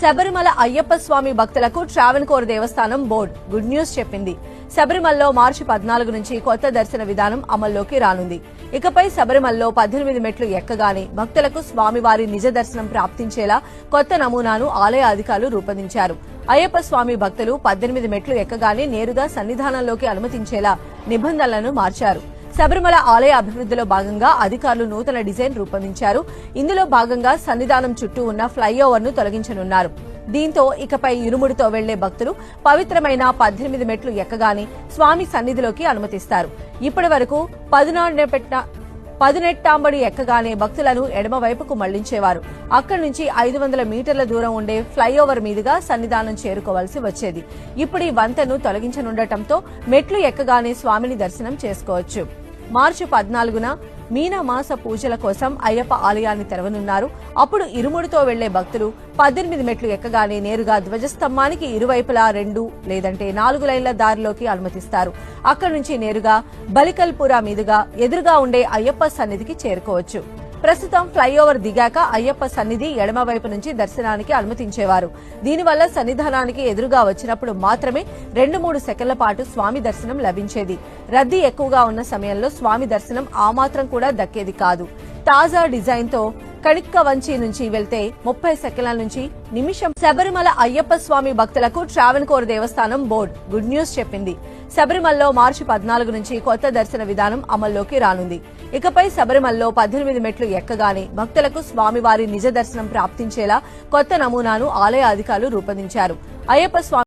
శబరిమల అయ్యప్ప స్వామి భక్తులకు ట్రావెన్కోర్ దేవస్థానం board good news చెప్పింది. శబరిమలలో మార్చి పద్నాలుగు నుంచి కొత్త దర్శన విధానం అమల్లోకి రానుంది. ఇకపై శబరిమలలో పద్దెనిమిది మెట్లు ఎక్కగానే భక్తులకు స్వామివారి నిజ దర్శనం ప్రాప్తించేలా కొత్త నమూనాను ఆలయ అధికారులు రూపొందించారు. అయ్యప్ప స్వామి భక్తులు పద్దెనిమిది మెట్లు ఎక్కగానే నేరుగా సన్నిధానంలోకి అనుమతించేలా నిబంధనలను మార్చారు. శబరిమల ఆలయ అభివృద్ధిలో భాగంగా అధికారులు నూతన డిజైన్ రూపొందించారు. ఇందులో భాగంగా సన్నిధానం చుట్టూ ఉన్న ఫ్లైఓవర్ను తొలగించనున్నారు. దీంతో ఇకపై ఇరుముడితో వెళ్ళే భక్తులు పవిత్రమైన పద్దెనిమిది మెట్లు ఎక్కగానే స్వామి సన్నిధిలోకి అనుమతిస్తారు. ఇప్పటి వరకు పదునెట్టాంబడి ఎక్కగానే భక్తులను ఎడమవైపుకు మళ్ళించేవారు. అక్కడి నుంచి ఐదు వందల మీటర్ల దూరం ఉండే ఫ్లైఓవర్ మీదుగా సన్నిధానం చేరుకోవాల్సి వచ్చేది. ఇప్పుడు ఈ వంతెను తొలగించనుండటంతో మెట్లు ఎక్కగానే స్వామిని దర్శనం చేసుకోవచ్చు. మార్చి పద్నాలుగున మీనమాస పూజల కోసం అయ్యప్ప ఆలయాన్ని తెరవనున్నారు. అప్పుడు ఇరుముడితో వెళ్ళే భక్తులు పద్దెనిమిది మెట్లు ఎక్కగానే నేరుగా ధ్వజస్తంభానికి ఇరువైపులా రెండు లేదంటే నాలుగు లైన్ల దారిలోకి అనుమతిస్తారు. అక్కడి నుంచి నేరుగా బలికల్పురా మీదుగా ఎదురుగా ఉండే అయ్యప్ప సన్నిధికి చేరుకోవచ్చు. ప్రస్తుతం ఫ్లైఓవర్ దిగాక అయ్యప్ప సన్నిధి ఎడమవైపు నుంచి దర్శనానికి అనుమతించేవారు. దీనివల్ల సన్నిధానానికి ఎదురుగా వచ్చినప్పుడు మాత్రమే రెండు మూడు సెకండ్ల పాటు స్వామి దర్శనం లభించేది. రద్దీ ఎక్కువగా ఉన్న సమయంలో స్వామి దర్శనం ఆ మాత్రం కూడా దక్కేది కాదు. తాజా డిజైన్తో కణిక్క వంచి నుంచి వెళ్తే ముప్పై సెకండ్ల నుంచి నిమిషం శబరిమల అయ్యప్ప స్వామి భక్తులకు ట్రావెన్కోర్ దేవస్థానం బోర్డు గుడ్ న్యూస్ చెప్పింది. శబరిమలలో మార్చి పద్నాలుగు నుంచి కొత్త దర్శన విధానం అమల్లోకి రానుంది. ఇకపై శబరిమలలో పద్దెనిమిది మెట్లు ఎక్కగానే భక్తులకు స్వామివారి నిజ దర్శనం ప్రాప్తించేలా కొత్త నమూనాను ఆలయ అధికారులు రూపొందించారు. అయ్యప్ప స్వామి